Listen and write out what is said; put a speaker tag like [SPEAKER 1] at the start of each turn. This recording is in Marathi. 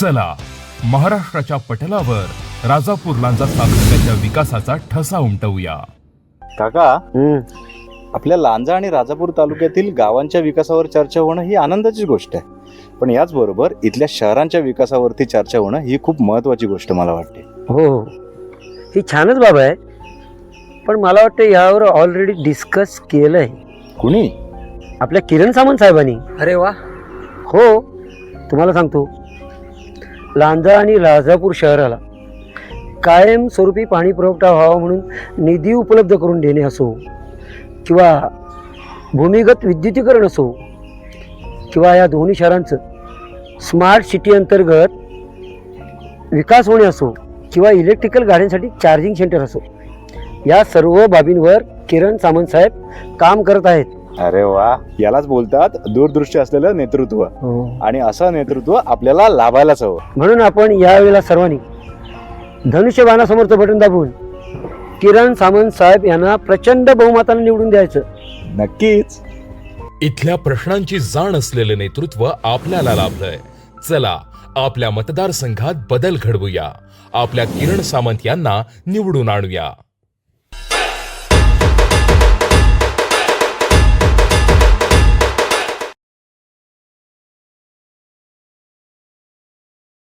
[SPEAKER 1] चला महाराष्ट्राच्या पटलावर राजापूर लांजा सातत्याच्या विकासाचा ठसा उमटवूया.
[SPEAKER 2] काका
[SPEAKER 3] हम्म.
[SPEAKER 2] आपल्या लांजा आणि राजापूर तालुक्यातील गावांच्या विकासावर चर्चा होणं ही आनंदाची गोष्ट आहे. पण याचबरोबर इथल्या शहरांच्या विकासावरती चर्चा होणं ही खूप महत्वाची गोष्ट मला वाटते.
[SPEAKER 3] हो हो. ही छानच बाब आहे. पण मला वाटतं यावर ऑलरेडी डिस्कस केलं आहे
[SPEAKER 2] कुणी?
[SPEAKER 3] आपल्या किरण सामंत साहेबांनी.
[SPEAKER 4] अरे वा.
[SPEAKER 3] हो तुम्हाला सांगतो. लांजा आणि लाजापूर शहराला. कायमस्वरूपी पाणी पुरवठा व्हावा म्हणून निधी उपलब्ध करून देणे असो किंवा भूमिगत विद्युतीकरण असो किंवा या दोन्ही शहरांचं स्मार्ट सिटी अंतर्गत विकास होणे असो किंवा इलेक्ट्रिकल गाड्यांसाठी चार्जिंग सेंटर असो या सर्व बाबींवर किरण सामंत साहेब काम करत आहेत.
[SPEAKER 2] अरे वा यालाच बोलतात दूरदृष्टी असलेलं नेतृत्व. आणि असं नेतृत्व आपल्याला लाभायलाच हवं.
[SPEAKER 3] म्हणून आपण यावेळेला सर्वांनी धनुष्यबाणासमोरचं बटन दाबून किरण सामंत साहेब यांना प्रचंड बहुमताने निवडून द्यायचं.
[SPEAKER 2] नक्कीच.
[SPEAKER 1] इथल्या प्रश्नांची जाण असलेलं नेतृत्व आपल्याला लाभलंय. चला आपल्या मतदारसंघात बदल घडवूया. आपल्या किरण सामंत यांना निवडून आणूया.